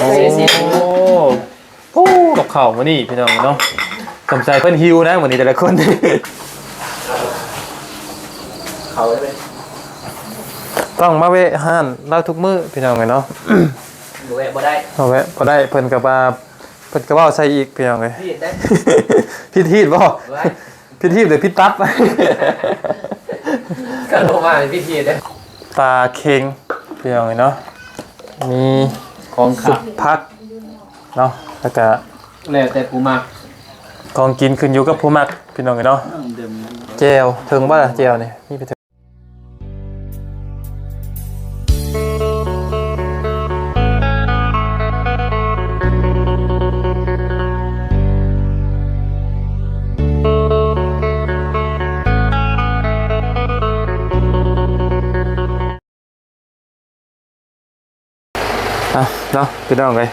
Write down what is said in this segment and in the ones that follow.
โอ้โอ้กับเข่าวมานี่พี่น้องเนาะสงสัยเพิ่นฮิวนะวันนี้แต่ละคนเขาได้ไหมต้องมาเวะห้านเล่าทุกมื้อพี่น้องเนาะดูแวะบ่ได้เอาแวะบ่ได้เพิ่นก็ว่าเพิ่นก็เว้าใส่อีกพี่น้องเอ้ยพี่ได้พิดฮีดบ่ไว้พิดฮีดหรือพิดตับก็ลงมาเป็นพี่ทีได้ปลาเค็งพี่น้องเอ้ยเนาะมี ของสุขับพักเนาะแล้วก็แล้วแต่กูมาของกินขึ้นอยู่กับผู้มักพี่น้องเอ้ยเนาะเดิมเจลถึงบ่ล่ะเจลนี่มีไป เนาะพี่น้องเลย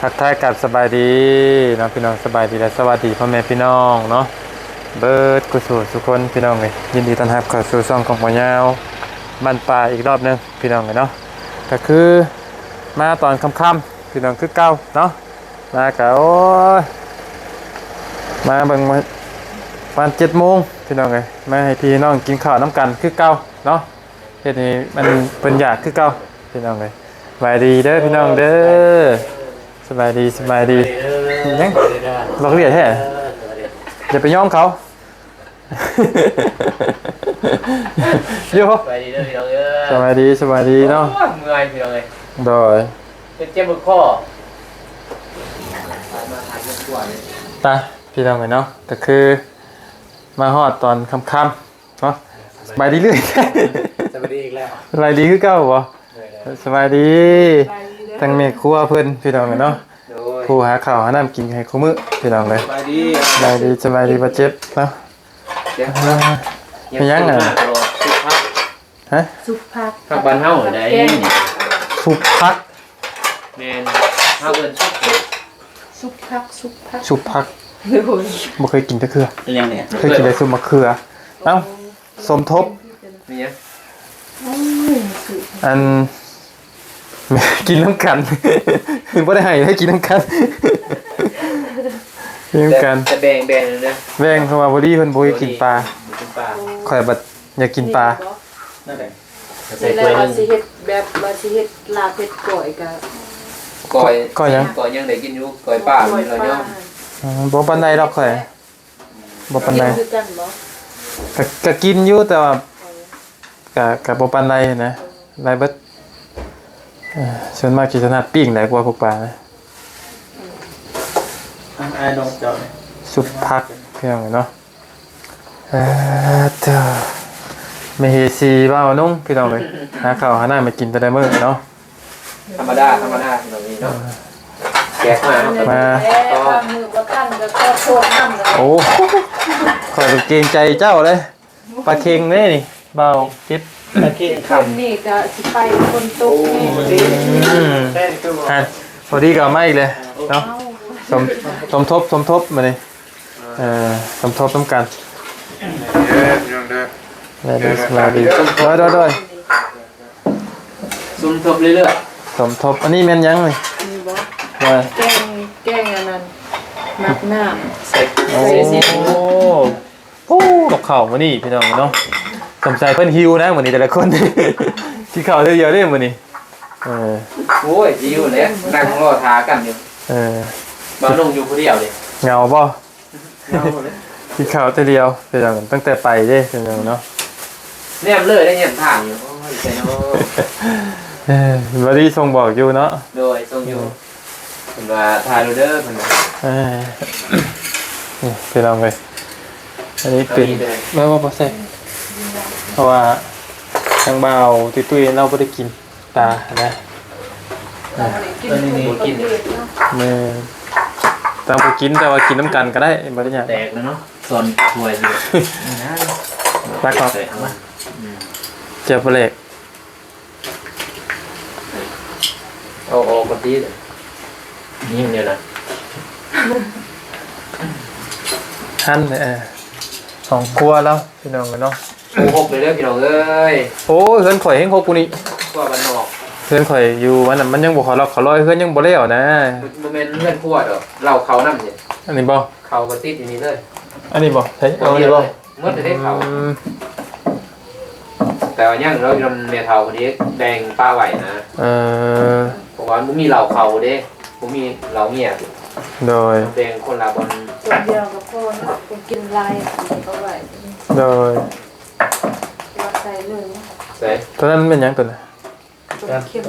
ทักทายกับสบายดีเนาะพี่น้องสบายดีและสวัสดีพ่อแม่พี่น้องเนาะเบิร์ดกุศลสุคนพี่น้องเลยยินดีต้อนรับเข้าสู่ช่องของหมอยาวบ้านป่าอีกรอบหนึงพี่น้องเลยเนาะก็คือมาตอนค่ำๆพี่น้องคือเก้าเนาะมาก็โอ้ยมาเบิ่งมาวันเจ็ดโมงพี่น้องเลยมาให้พี่น้องกินข้าวน้ำกันคือเก้าเนาะเฮ็ดนี้มันเป็นอยากคือเก้าพี่น้องเลย บายดีเด้อพี่น้องเด้อสบายดีสบายดียังเราเรียกแท้อย่าไปย่อมเขาโยไปดีเด้อพี่น้องเอ้ยสบายดีสบายดีเนาะโอ้ยเมื่อยพี่น้องเอ้ยโดยเป็นเจ็บมือข้อมาทานเรื่องตัวเลยตาพี่น้องเลยเนาะก็คือมาฮอดตอนค่ำๆเนาะสบายดีเรื่อยจะไปดีอีกแล้วสบายดีคือเก่าบ่ สบายดีทั้งเมฆครัวเพิ่นพี่น้องเลยเนาะโดยผู้หาข้าวหาน้ำกินให้คุมื้อพี่น้องเลยไปดีสบายดีสบายดีบ่เจ็บเนาะเดี๋ยวอ่าเป็นยังไงสุขภาพฮะสุพักทางบ้านเฮาได้สุกพักแม่นเฮาเอิ้นสุขสุพักสุพักสุกพักโอ้ยบ่เคยกินแต่เคือเป็นยังเนี่ยเคยกินแต่ซุปมะเขือเอ้าสมทบนี่ยังโอ้ยสุอัน กินน้ำกันไม่ได้ให้ให้กินน้ำกันกินน้ำกันจะแดงแดงเลยนะแม่งเข้ามาบอดี้เพิ่นบ่ให้กินปลากินปลาข่อยบัดอยากกินปลานั่นแหละเสร็จแล้วว่าสิเฮ็ดแบบว่าสิเฮ็ดลาบเฮ็ดก่อยกับก้อยก้อยยังก้อยยังได้กินอยู่ก้อยป้าก่อยเราปลาเนาะอืมบ่ปานใดดอกข่อยบ่ปานกิใดนคือกันบ่ก็ก็กินอยู่แต่ว่าก็ก็บ่ปานใดนะหลายเบิดเอ่อ ส่วนมากสิถนัดปิ้งหลายกว่าพวกปลานะไอ้น้องเจ้าเนี่ยสุดพักเพียงเนาะเอ่อเด้อไม่เฮซีบ้าวนุ่งพี่น้องเลยหาข้าวหาน้ามากินแต่ได้มื้อเนาะธรรมดาธรรมดาแบบนี้เนาะแกะมาเนาะมาแล้วว่ามือบ่ทันก็ขอโทษนำกันโอ้ข่อยก็เกรงใจเจ้าเลยปลาเค็งเด้นี่เบาจิบ ตะกี้คำนี้ก็สิไปคนตกนี่อืมเต้นตัวอะพอดีก็ไม่เลยเนาะสมสมทบสมทบมาเลยเอ่อสมทบต้องกันได้ดีสบายดีด้วยด้วยด้วยซุ่มทบเรื่อยสมทบอันนี้แม่นยังเลยมีบ่ว่าแกงแกงอันนั้นมักน้ำ ๆใส่โอ้ใส่ซีฟู้ดโหกับเข่าวมานี่พี่น้องเนาะ สงสัยเพิ่นฮิวนะวันนี้แต่ละคน ที่เข่าวเดียวๆเด้วันนี้เออโอ้ยดีอยู่เลยนั่งรอทากันอยู่เออบ้านลงอยู่คนเดียวเลยเหงาบ่เอาเลยที่เข่าวแต่เดียวพี่น้องตั้งแต่ไปเด้พี่น้องเนาะเนี่ยเลยได้เห็นทางอยู่โอ้ยใจเนาะเออวันนี้ทรงบอกอยู่เนาะโดยทรงอยู่เห็นว่าทายโรเดอร์เพิ่นว่าเออนี่พี่น้องเลยอันนี้เป็นเอาอีกเลยไม่ว่าบ่ใช่ เพราะว่าทางบ่าวตุ้ยๆเราบ่ได้กินปลานะกินคนกินเนาะเมื่อตามไปกินแต่ว่ากินน้ำกันก็ได้บริญญาแตกแล้วเนาะส่วนถวยอยู่นะรักครับใส่เอามาเจ็บเล็กเอาออกกดดีเลยนี่อย่างเดียวนะหั่นเออสองครัวแล้วพี่น้องกันเนาะ โอ้หกเลยเด้อพี่น้องเอ้ยโอ้ยเฮินข่อยเฮงโคกูนี่กว่าบ้านนอกเพื่อนข่อยอยู่วันนั้นมันยังบ่ขอล็อกขอร้อยเพื่อนยังบ่แล้วนะ มันเป็นเลื่อนขวดเหรอเราเขานั่นสิอันนี้บ่เขาก็ติดอย่างนี้เลยอันนี้บ่ใช่เอาอันนี้บ่เมื่อจะได้เขาอืมแต่ว่ายังเราทำเมทัลคนนี้แดงป้าไหวนะเอ่อเพราะว่ามันมีเหล่าเขาเด้ผมมีเหล่าเมียโดยแดงคนละบนตัวเดียวกับพ่อนะผมกินลายเอาไว้โดยเรา ใส่เลยใส่ตัวนั้นเป็นหยังตัวน่ะตัวเข้ม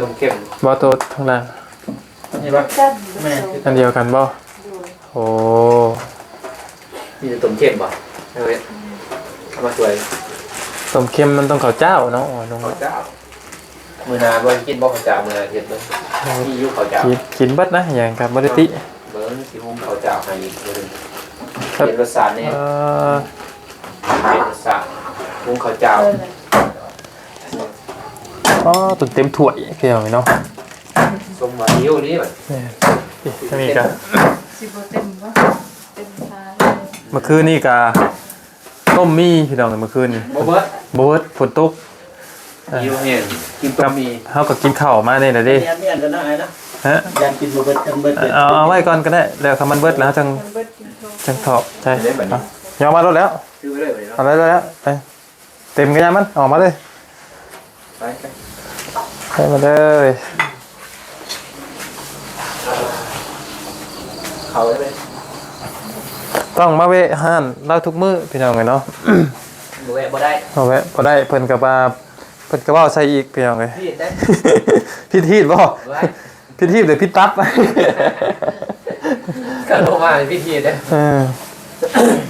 ต้มเข้มบ่ตัวข้างล่างนี่ปะจัดแม่อันเดียวกันบ่ดูโอ้นี่จะต้มเข้มป่ะเอาไว้เอามาสวยต้มเค็มมันต้องข้าวเจ้าเนาะอ๋อน้องข้าวเจ้ามือนาบนกินบ่ข้าวเจ้ามือนาเทียบเลยมีอยุข้าวเจ้ากินกินเบิดนะอย่างกับบ่ได้ติเบิ้งสีหุ้มข้าวเจ้าให้อีกมือหนึงครับเป็นรสชาติเนี่ยเอ่อเป็นรสชาติ หุ้มข้าวเจ้าเออเลยอ๋อตุนเต็มถ้วยคือเอาไว้เนาะส้มหวานนิ้วนี่แบบนี่ถ้ามีก็สิบเต็มปะเต็มทานเมื่อคืนนี่ก็ต้มมีพี่น้องเมื่อคืนนี่โบเบิร์ตบ่เบิดฝนตกนิ้วเห็นกินต้มมีเฮาก็กินข้าวมานี่แหละเด้เมียนเมียนกันนะไอ้นะฮะยันกินบเบิดกันเบิดเลยเอาเอาไว้ก่อนก็ได้แล้วคำมันเบิดแล้วจังมันเบิดกินโทจังถอบใช่เอายอมมาลดแล้วซื้อไปเลยไปเนาะเอาแล้วแล้วไป เต็มกันยังมันออกมาเลยไปไปไปมาเลยเขาเลยต้องมาเวะห้านเล่าทุกมื้อพี่น้องไงเนาะดูแอบบ่ได้เอาแวะบ่ได้เพิ่นก็ว่าเพิ่นก็เว้าใส่อีกพี่น้องเอ้ยพี่ได้พิธีบ่ไว้พิธีหรือพิตับก็ลงมาเป็นพิธีเด้เออ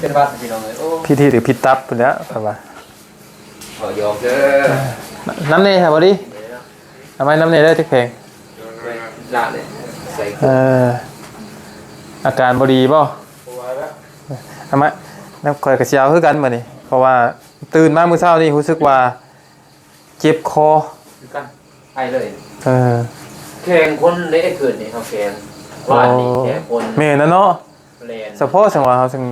เป็นวัดพี่น้องเลยโอ้ พิธีหรือพิตับพุ่นแหล้วครับว่า ขอยอมเด้อน้ำเนยครับบ่ดิทำไมน้ำเนยได้จักเพลงละเลยใส่เอออาการบ่ดีบ่ทำไมน้ำข่อยก็สิเอาคือกันบัดนี้เพราะว่าตื่นมามื้อเช้านี่รู้สึกว่าเจ็บคอคือกันไปเลยเออแข่งคนได้เกิดนี่เขาแข่งว่านนี่แข่งคนแม่นนะเนาะแลนเฉพาะจังหวะเขาจึง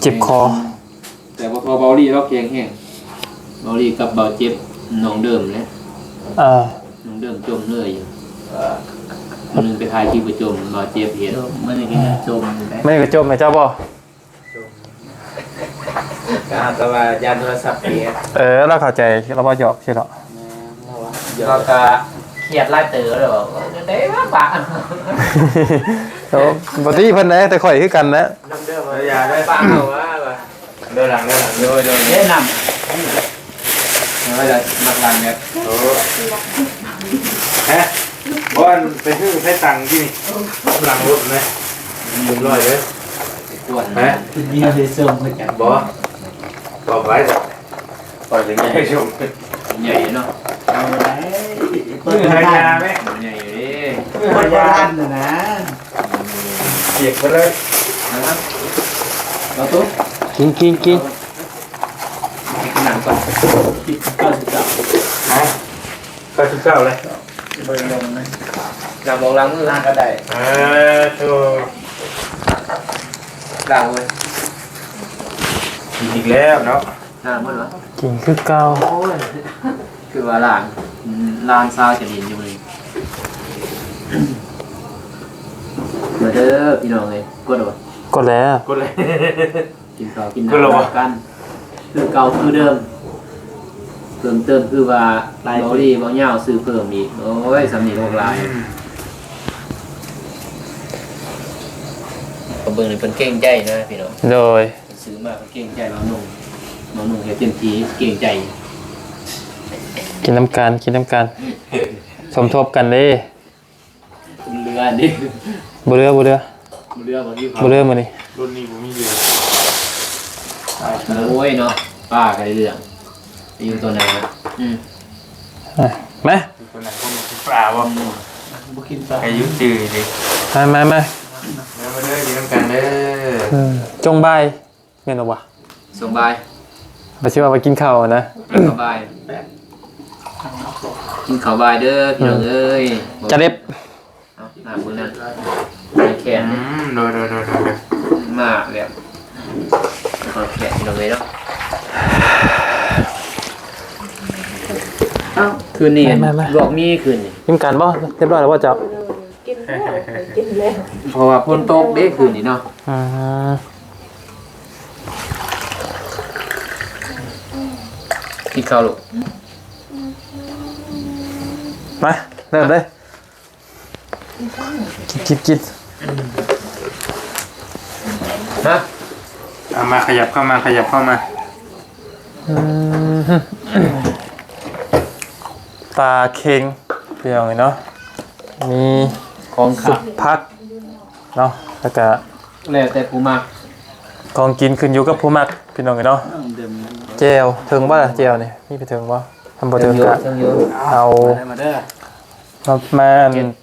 เจ็บคอ แต่ว่าพอเบาลี่เราแข่งแห้ง เบาลี่กับเบาเจ็บน้องเดิมเลยอ่าน้องเดิมจมเลยอยู่คนหนึงไปถ่ายคลิปไปจมเบาเจ็บเห็นมันอย่างนี้จมอยู่ไหมไม่กระจมไหมเจ้าบ่ก็อาจจะว่ายันโทรศัพท์เสียเออเราเข้าใจเราบ่หยอกใช่หรอเราก็เครียดไล่เต๋อเลยบอกว่าเด้ว่าปะโอ้บ่ที่เพิ่นนะแต่ข่อยคือกันนะ น้ำเดิมอย่าได้ปะเอาว่าเดินหลังเดินหลังโดยโดยแนะ นไม่ได้นักลังเนี่ยฮะบอนไปซื้อให้ตังค์ที่นี่หลังรถไหมยืมร้อยเลยปวดฮะำคือเมียเลยเสริมมาจากบอต่อไปต่อต่อถึงไงชมใหญ่เนาะเอาไว้เปิซื้ดอให้หาได้ยาไหมใหญ่เลยซื้อเปิหาดยาร้านนะนะเก็บไปเลยนะครับเราตุ๊กกินกินกินหนังก่อน ติดเก้าสิบเก้าฮะเก้าสิบเก้าเลยบร์ลงนะหนังมองล้างมือร้านก็ได้อ่าโธ่ล้างมือกินอีกแล้วเนาะล้างมือเหรอกินคือเก่าโอ้ยคือว่าล้างล้างซาจะเห็นอยู่เลยมาเด้อพี่น้องเลยกดเอาก็แล้วกดเลยกินข้าวกินน้ำกันคือเก่าคือเดิม เพิ่มเติมคือว่าลายบอดี้บางเงาซื้อเพิ่มอีกโอ้ยสำนีโลกลายผมเบิ่งนี่เป็นเก่งใจนะพี่น้องโดย ซื้อมาเป็นเก่งใจมาหนุ่มมาหนุ่มเฮ็ดเต็มที่เก่งใจกินน้ำกันกินน้ำกัน สมทบกันเด้เรือนี่บ่เรือบ่เรือเรือบางทีเขาบ่เรือมื้อนี้รุ่นนี้ผมมีเยอะโอ้ยเนาะป้ากันเรื่อง อยู่ตัวไหนนะอืมอะมาคนไหนคนกินปลาบ่บุกินปลาอายุจืดดิมามามาแล้วมาเด้อกินน้ำกันเด้อเออจงบายแม่นบ่วะสบายบ่สิว่าไปกินข้าวนะสบายกินข้าวบายเด้อพี่น้องเอ้ยจะเล็บเอาหน้ามือนั่นไปแขนอืมโดยโดยโดยโดยมาแบบขอแขนพี่น้องเลยเนาะ เอ้าคืนนี้มามา ลวกมีคืนนี้กินกันบ่เรียบร้อยแล้วว่าจะกินแล้วกินแล้วเพราะว่าฝนตกเด้คืนนี้เนาะอ่ากินข้าวลูกมาเริ่มเลยกินกินนะเอามาขยับเข้ามาขยับเข้ามาอืม ปลาเค็งเปรี้ยวเนาะมีของสุขับพักเนาะแล้วก็แล้วแต่ผู้มักของกินขึ้นอยู่กับผู้มักพี่น้องเนาะเดิมเจลถึงบ่ล่ะเจลนี่มีไปถึงบ่ทำบ่เทิถึงงเยก็อะเทิงเยอะเอาได้มาเด้อมามา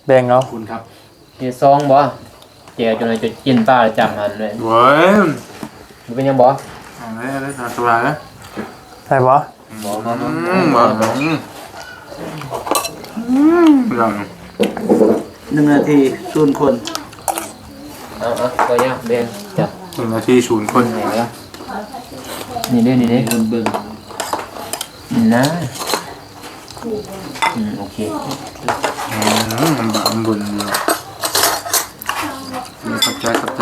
แบ่งเอาคุณครับมีซองบ่แจวจนไอ้จะกินป้าจำมันเลยเว้ยมันเป็นยังบ่เอาเลยเอาเลยตามสบายเลยได้บ่บ่มามาอืมบ่อืม อืมอย่างหนึ่งนาทีศูนย์คนเอาเอาก็ยากเบนจับหนึ่งนาทีศูนย์คนไหนละนี่เด้นี่เด้เบิ่งเบิ่งนี่นะอืมโอเคอืมมันบมันบุญอยู่เดี๋ยวขอบใจขอบใจ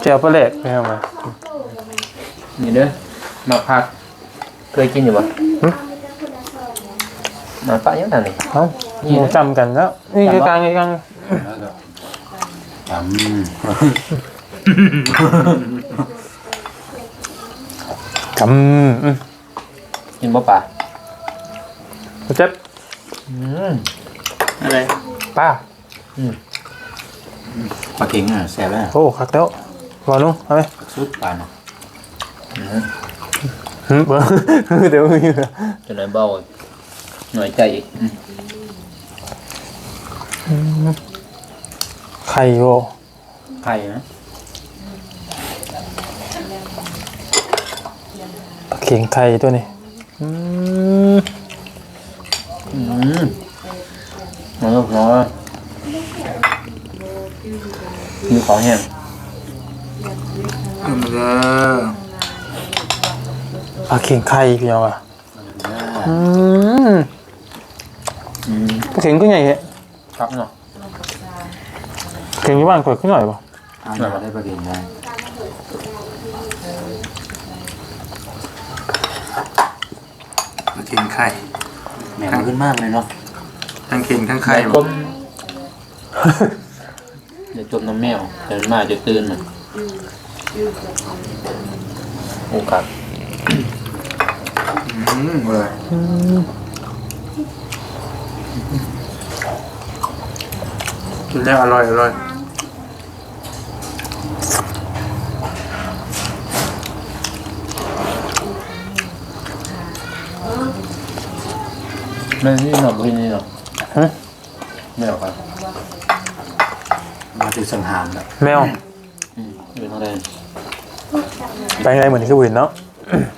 เจลปลาเล็กไปเอามานี่เด้อมาพัก เคยกินอยู่ บ่มาปะยังทันนี่เอ้าหมูจำกันแล้ว นี่คือกลางคือกลางจกำอืมกินบ่ป่าเจ็บอืมอะไรป้าปลาเค็งอะแซ่บแล้วโอ้คักแล้ววานุ่งเอาไหมซุปปลาเนาะหึเบิ่งเดี๋ยวมีเหรอจนไหนเบา หน่อยใจอีกอืมไข่โวไข่นะปลาเข็งไข่ตัวนี้อืมอืมมันก็ร้อนมีของแห้งำเด้อปลาเข็งไข่พี่น้องอะอืมอืมปลา เข็งก็ใหญ่เหะครับเนาะเข็งอยู่บ้านข่อยขึ้นหน่อยป่ะเอาหน่อยได้ปลาเค็งได้มาเข่งไข่แหม่มันขึ้นมากเลยเนาะทั้งเข่งทั้งไข่จมเดี๋ยวจมน้ำแมวเดี๋ยวมาจะตื่นมันโอ้ครับอืมเลย กินแล้วอร่อยอร่อยไม่นี่หนอกไม่นี่หนอกฮะไม่หรอกครับมาถึงสังหารแล้วแมวอืมเป็นอะไรไปไงเหมือนที่อื่นเนาะหน่อยเบาเ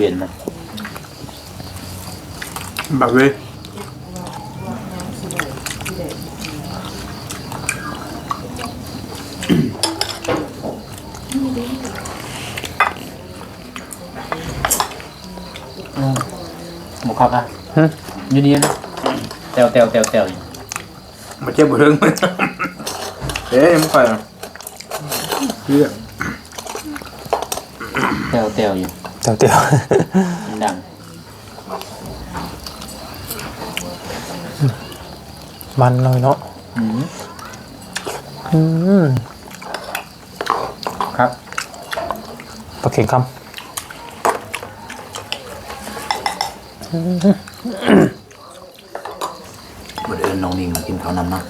วียนมาแบบเว้ยหมูครับอะหึยืนยืนเตวเตวเตวเตวมาเจ็บเรื่องมันเอ๊ะยังไม่ไปอะเพื่อเตวเตวอยู่เดี๋ยวเดี๋ยวมันดังมันเลยเนาะอืมอืมครับปลาเข็งคบดเอิญน้องนิ่งมากินข้าวนำเนาะ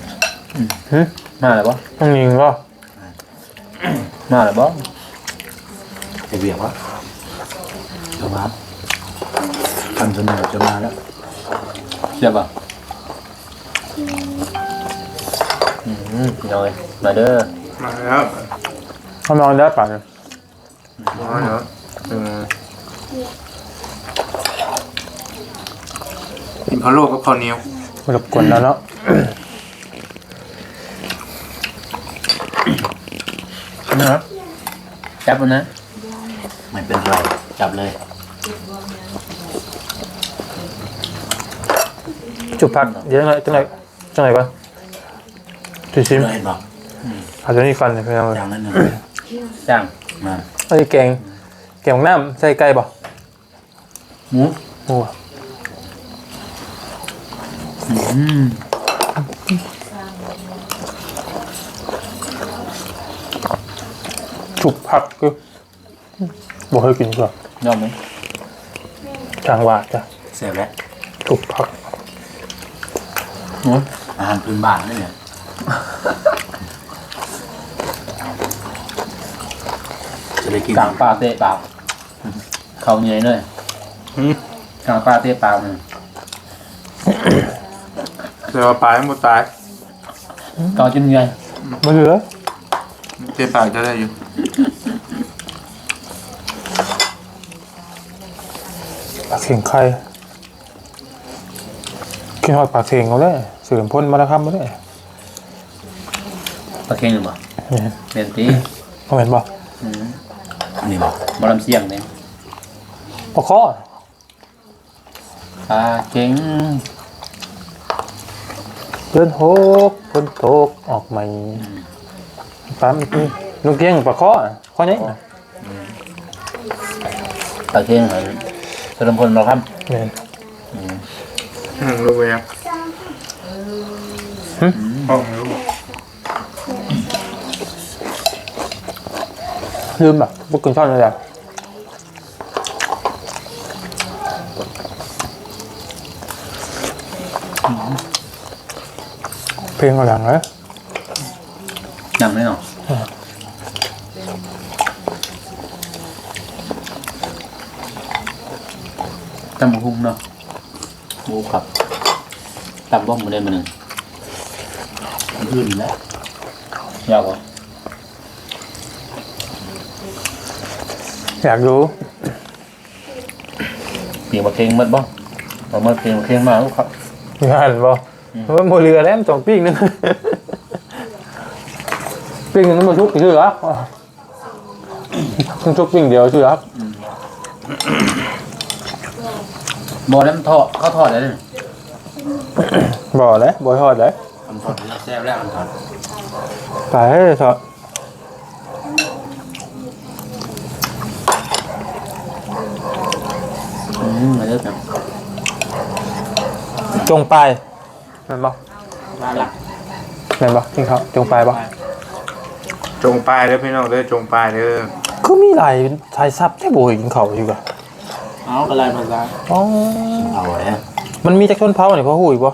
ำหึมาแล้วบ่ต้องยิงก็มาแล้วบ่จะเบียกวะ เดี๋ยวครับทำเสนอจะมาแล้วเสียบบ่อืมน้อยมาเด้อมาแล้วเขานอนได้ป่ะเนี่ยมาแล้วอืมกินพะโล้กับข้าวเหนียวรบกวนแล้วเนาะนะครับจับมันนะ ไม่เป็นไร จับเลย จุบผักเดี๋ยวจังไรจังไรจังไรก่อนจุชิมเห็นบอกอาจจะนี่ฟันเลยพี่น้องอย่างนั้นหนึ่งจ้างมาไอ้ยแกงแกงน้ำใส่ไก่บ่หมูโอ้อืมจุบผักคือบ่เคยกินก่อนยอมไหม จางหวาดจ้ะเสร็จแล้วจุบผักหมูอาหารพื้นบ้านนี่เนี่ยจะได้กินกลางปลาเตะเปล่าเขาเหนื่อยเลยกลางปลาเตะเปล่าเนี่ยเดี๋ยวปลาให้หมดตายเขาจนเหนื่อยมาเหลือเจ๊ปากจะได้อยู่ ปลาเข่งไข่กินหอดปลาเข่งเขาเลยเสื่อมพ่นมาแล้วครับมาเลยปลาเค็งหรือเปล่าเนี่ยเป็นตีเขาเห็นบ่อืมอันนี้บอกบอลำเสียงเนี่ยปลาข้อปลาเค็งเดินโฮกเพิ่นโตกออกใหม่ปลาเมื่อกี้ลูกเกี้ยงปลาข้อข้อนี้ปลาเค็งเหรอ สรมพลเราครับเนี่ยรู้ไหมครับห้องรู้ลืมแบบพวกกินช่อนเลยอะเพลงเอาหลังเลยยังไม่หรอ ตำบักหุ่งเนาะหมูกับตำบ้องมาได้มาหนึ่งอันอื่นแล้วยาวกว่าอยากรู้เปียกปลาเค็งมัดบ้องเอามาเปียกปลาเค็งมาลูกครับงานบ่ว่าโมเรือแล้วมันสองปิ้งนึงปิ้งนึงมันชุกชื่อครับมันชุกปิ้งเดียวชื่อครับ บอแล้วมันทอดเขาทอดอะไรเนี่ยบ่เลยบ่ทอดเลยคำถอดแล้วแซ่บแล้วคำถอดไปให้ทอดอืมมาเยอะจังจงไปลายแม่นบ่มาละแม่นบ่กินข้าวจงไปลายบ่จงปลายเด้อพี่น้องเด้อจงปลายเด้อคือมีหลายสายซับแค่บ่กินข้าวอยู่กะ เอากระไรภาษาอ๋อเอาแล้วมันมีจักชนเผ่านี่พอฮู้อีกบ่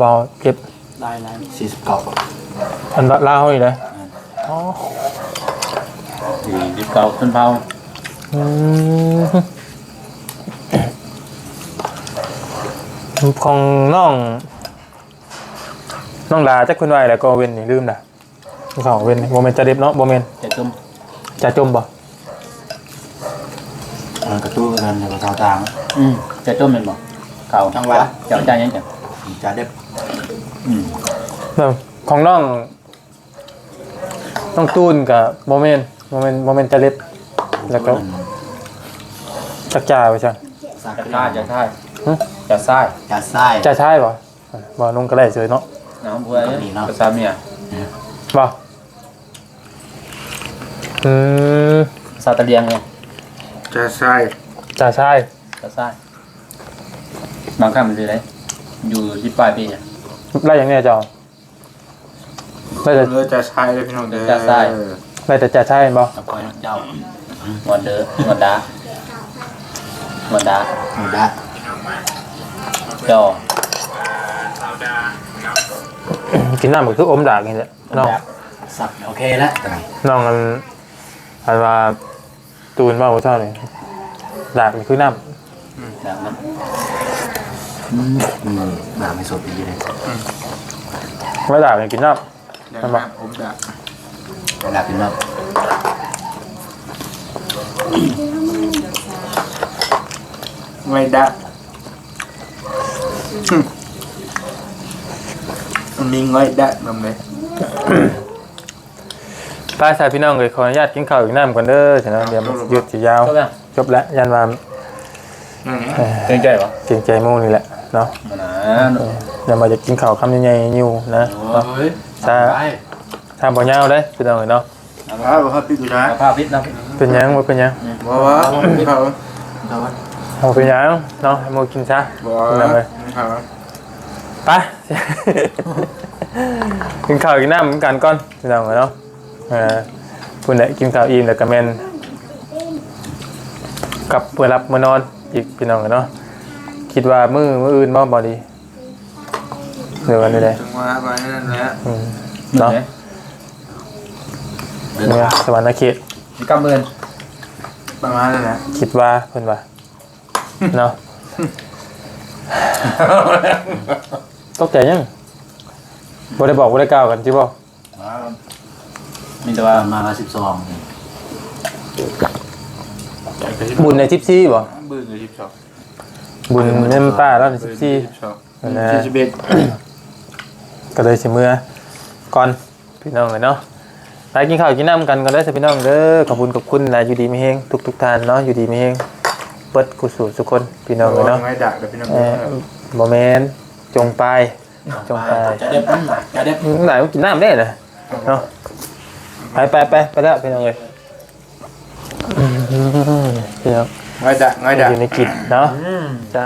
บ่เก็บได้ไรสี่สิบเก้าอันลาวนี่เลยอ๋อสี่สิบเก้าต้นเผาอืมของน้องน้องดาจักเพิ่นว่าแล้วก็เว้นนี่ลืมน่ะเขาเว้นบ่แม่นจะเด็บเนาะบ่แม่นจะจุ่มจะจมบ่มัน กระตุ้นกันในกระเท้าต่างอืมจะจุ่มเป็นบ่เก่าเจ้าใจยังจังจะได้อืมเนาะของน้องน้องตูนกับบ่แม่นบ่แม่นบ่แม่นจะเล็บ แล้วก็จักจ่าว่าซั่นสักจะท่าจะท่าหึจะซ้ายจะไส้จะใช่บ่บ่นุ่งก็ได้เฉยเนาะน้ำบัวภาษาเมียบ่อืม ภาษาตะเลียงไง จะใช่จะใช่จะซ้ายบางครั้งมันจะไรอยู่ที่ปลายปีเนี่ยได้อย่างเนี้ยเจ้าได้แต่เด้อจะใช่เด้อพี่น้องเด้อจะใช่ได้แต่จะใช่บ่กับคอยเจ้าวันเดอร์วันดาวันดาหมูได้จอกินน้ำก็คืออมดากนี่แหละน้องสับโอเคแล้วน้องอันอันว่า ตูนว่าบ่เท่านี่ดากนี่คือน้แบบนั้นอืมอืมน้ำไม่สดดีเลยำว่าดากนี่กินน้อย่างนั้นผมจะเวลาเป็นแบบไม่ได้มันมีง่อยได้นำเลยำไป ป้าชายพี่น้องเลยขออนุญาตกินข้าวอีกน้ำก่อนเด้อฉะนั้นเดี๋ยวมันหยุดสิยาว จบยังจบแล้วยันวามนั่นไงเกรงใจปะเสียงใจหมู่นี่แหละเนาะมันนะเดี๋ยวมาจะกินข้าวคำใหญ่ๆอยู่นะเนาะเฮ้ยถ้าถ้าบ่ยาวเด้อพี่น้องเอ้ยเนาะ ครับครับพี่ดูนะเอาผ้าพิษนะเป็นหยังบ่เป็นหยังบอกว่าครับบ่เป็นหยังเนาะให้หมู่กินซะบอกพี่น้องเอ้ยครับไป กินข้าวกินน้ำเหมือนกันก่อนพี่น้องเนาะ เออคุณเนี่ยกินข้าวอิ่มแล้วก็แม่นกลับเพื่อรับมื้อนอนอีกพี่น้องเนาะคิดว่ามื้อมื้ออื่นบ่บ่ดีเดี๋ยวกันนี่แหละจังหวะไปนั่นแหละอืมเนาะเนาะเนี่ยสวรรค์เขตมีกำเงินประมาณนั้นแหละคิดว่าเพิ่นว่าเนาะตกใจยังบ่ได้บอกบ่ได้กล่าวกันจิบ่ มีแต่ว่ามาละสิบสองบุญในทิปซี่บ่บื้อเลยชิบชอบบุญเน้นป้าแล้วในทิปซี่ชอบนะสี่สิบเอ็ดก็เลยสิเมื่อก่อนพี่น้องเลยเนาะไปกินข้าวกินน้ำกันกันได้อสิพี่น้องเด้อขอบคุณขอบคุณหลายอยู่ดีมีเฮงทุกทุกๆท่านเนาะอยู่ดีมีเฮงเปิดกุศลสุกคนพี่น้องเลยเนาะไม่ดักเดี๋ยวพี่น้องเออบ่แมนจงไปจงไปจะได้ปั้นจะได้ไหนกินน้ำได้นะเนาะ ไปไปไปไปแล้วพี่น้องเลยอืมพี่น้องไม่ดักไม่ดักอยู่ในกิจเนาะจะ